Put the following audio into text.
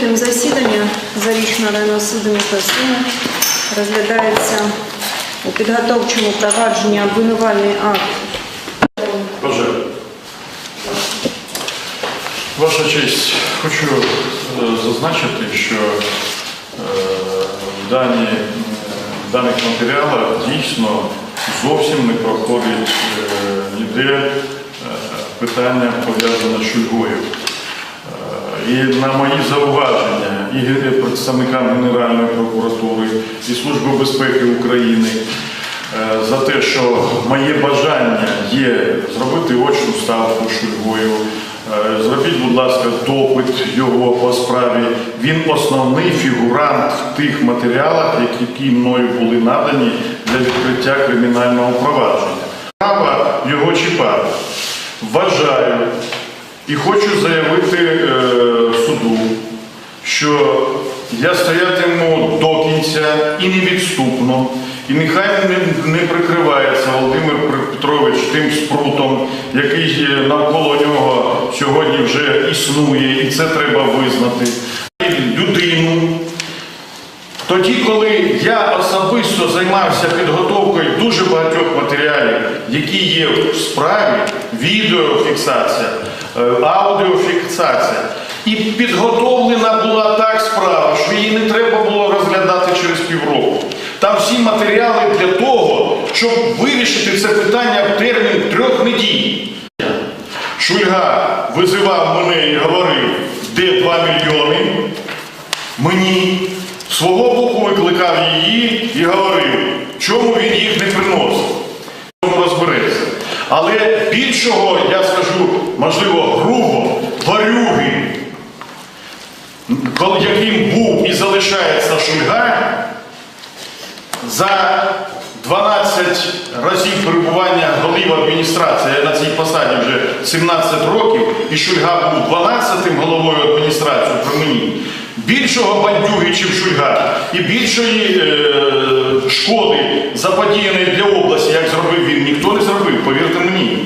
провадження Зарічного районного суду міста розглядається у підготовчому провадженні обвинувальний акт Боже, Ваша честь, хочу е, зазначити, що е, в дані, е, даних матеріалах дійсно зовсім не проходить е, ніде е, питання пов'язане з Шульгою. І на мої зауваження і представникам Генеральної прокуратури, і Служби безпеки України е, за те, що моє бажання є зробити очну ставку Шульгою. Е, Зробіть, будь ласка, допит його по справі. Він основний фігурант в тих матеріалах, які мною були надані для відкриття кримінального провадження. Право його чіпати. Вважаю, і хочу заявити е, суду, що я стоятиму до кінця і невідступно, і нехай не, не прикривається Володимир Петрович тим спрутом, який е, навколо нього сьогодні вже існує, і це треба визнати. Людину, тоді, коли я особисто займався підготовкою дуже багатьох матеріалів, які є в справі, відеофіксація, аудіофіксація, і підготовлена була так справа, що її не треба було розглядати через півроку. Там всі матеріали для того, щоб вирішити це питання в термін трьох неділь. Шульга визивав мене і говорив, де 2 мільйони мені свого боку викликав її і говорив, чому він їх не приносив. Але більшого, я скажу, можливо, грубо, варюги, яким був і залишається Шульга, за 12 разів перебування голів адміністрації, я на цій посаді вже 17 років, і Шульга був 12-тим головою адміністрації. Більшого бандюги, чим Шульга, і більшої е, шкоди заподіяної для області, як зробив він, ніхто не зробив, повірте мені.